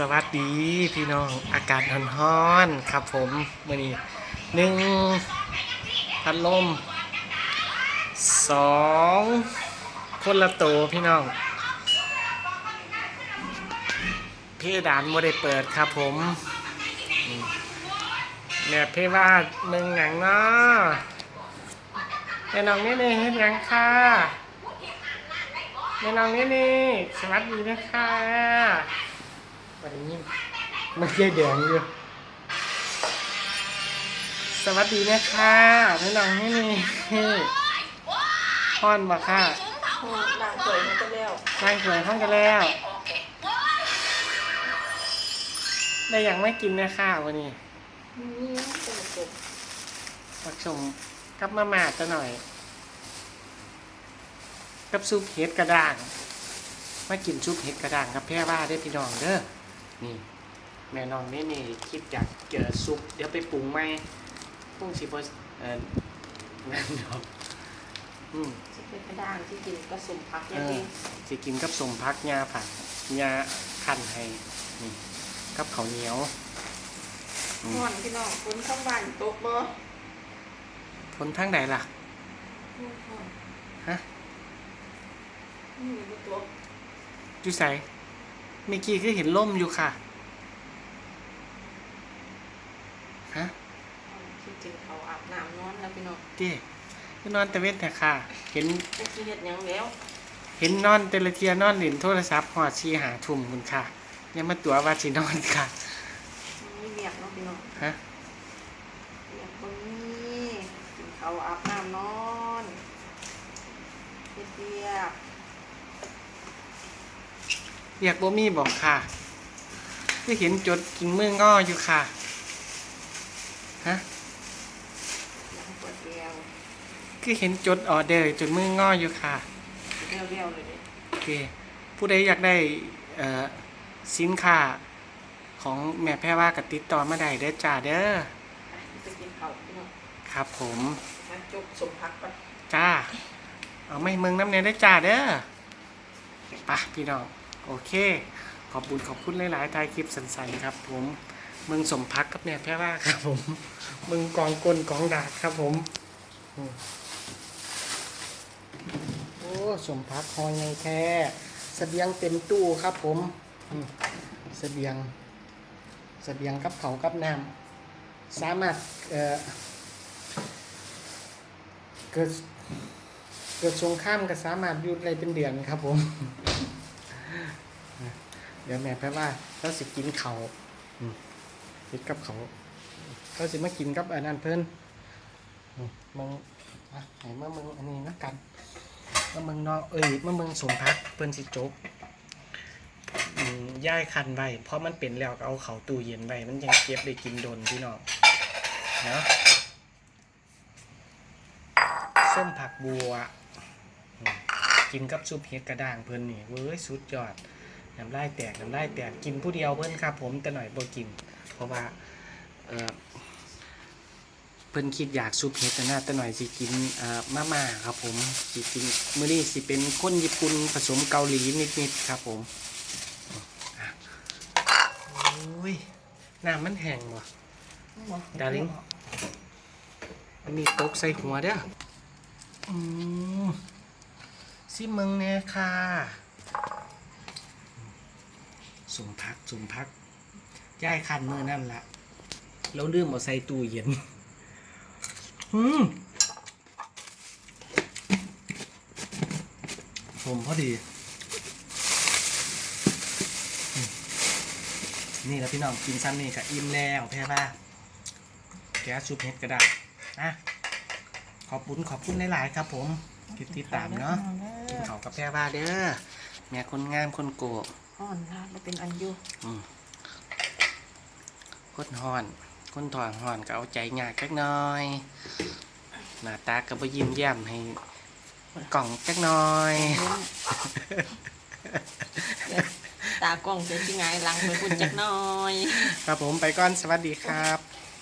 สวัสดีพี่น้องอากาศร้อนๆครับผมมื่อนี้หนึ่งพัดลมสองคนละโตวพี่น้อง เพดานไม่ได้เปิดครับผมอืมแม่เพว่ามึงหยังเนาะแม่น้องนี่นี่เฮ็ดหยังค่ะแม่น้องนี่นี่สวัสดีนะคะ วันนี้มันเยี่ยเดือนอยู่สวัสดีนะคะแม่น้องนี่นี่พ่อนบ่ค่ะนางสวยมันจะแล้วนั่งสวยห้องกันแล้ว ได้ยังไม่กินนะค่ะวันนี้นี่เป็นกบผักชมกับมาม่าจะหน่อย กับซุปเห็ดกระด้าง มากินซุปเห็ดกระด้างกับแพร่ว่าได้อพี่น้องเด้อ นี่ แม่น้องนี่นี่คิดอยากเจอซุป เดี๋ยวไปปรุงไหมปรุงสิบเอ่องานดอกอืมจะเป็นกระด้างที่กินกระสมพักเอนั่นเอองสิกินกับสมพักยาผักยาคั้นให้นี่กับข้าวเหนียวอืมห่อนพี่น้องคนข้างบ้านตกบ่ทนทั้งใดล่ะห่อนฮะนี่มันตกอยู่ใส เมื่อกี้คือเห็นล่มอยู่ค่ะ ฮะที่จริงเขาอาบน้ำนอนแล้วพี่น้องเจ้คือนอนแต่เวทแต่ค่ะ เห็นไม่ขี้เห็ดหยังแล้ว เห็นนอนแต่ละเทียนอนเล่นโทรศัพท์หอดชีหาทุ่มคุณค่ะอยังมาตัวว่าสินอนค่ะไม่เบียกเนาะพี่น้องฮะเบียกตรงนี้กินเขาอาบน้ำนอนเฮ็ดเบียก เรียกบ่มีบอกค่ะคือเห็นจดกินมือง้ออยู่ค่ะ ฮะคือเห็นจดออเดอร์จดมือง้ออยู่ค่ะเบี้ยวเลยโอเค ผู้ใดอยากได้สินค้าของแม่แพรว่ากับติดต่อมาได้เด้อจ้าเด้อครับผมจกสมพักก่อนจ้า เอาไม่เมืองน้ำเนยได้จ้าเด้อปะพี่น้อง โอเค ขอบคุณขอบคุณหลายๆทายคลิปสันๆครับ ผมเมืองสมพักกับแม่แพรว่าครับผมเมืองกองกลกองดาดครับผมอืมโอ้สมพักหอยไงแท้เสบียงเต็มตู้ครับผมอืมเสบียงเสบียงกับเขาวกับน้ำสามารถเอ่อเกิดเกิดสงครามก็สามารถอยู่ได้เป็นเดือนครับผม เดี๋ยวแม่แปลว่าเราสิกินเขาวอืมกินกับเขาวเราสิมากินกับอันนั้นเพิ่นอืมมึงอะไหนมามึงอันนี้นะกันมามึงเนาะเอ้ยมามึงสมพักเพิ่นสิจบอืมย่ายคันไว้เพราะมันเป็นแล้วก็เอาเขาตู้เย็นไว้มันยังเก็บได้กินโดนพี่น้องเนาะส้มผักบัวอืมกินกับซุปเห็ดกระด้างเพิ่นนี่เว้ยสุดยอด น้ำลายแตกน้ำลายแตกกินผู้เดียวเพิ่นครับ ผมแต่หน่อยบ่กิน เพราะว่าเออเพิ่นคิดอยากซุปเห็ดแต่น่าแต่หน่อยสิกินเอ่อมาม่าครับผมสิกินมื้อนี้สิเป็นคนญี่ปุ่นผสมเกาหลีนิดๆครับผมโอ้ยน้ำมันแห้งบ่ดาริงอันนี้ตกใส่หัวเด้ออืมสิมึงเนี่ยค่ะ สมพักสมพักย่ายคันมือนั่นละแล้วลืมเอาใส่ตู้เย็นอืมผมพอดีอืมนี่แล้วพี่น้องกินซ้ำนี่ก็อิ่มแล้วแพ้ป่ะแก๊สซุปเห็ดก็ได้นะขอบคุณขอบคุณหลาย ๆ ครับผมที่ติดตามเนาะกินเขาวกับแพ้ว่าเด้อแม่คนงามคนโกะ ห่อนนะมันเป็นอันอยูอืมคนห่อน คนถอนห่อนก็เอาใจยากจักหน้อย หน้าตาก็บ่ยิ้มแย้มให้กล่องจักหน้อย ตากล้องจะที่ไงหลังไปคุณจักหน่อย ครับผมไปก่อนสวัสดีครับส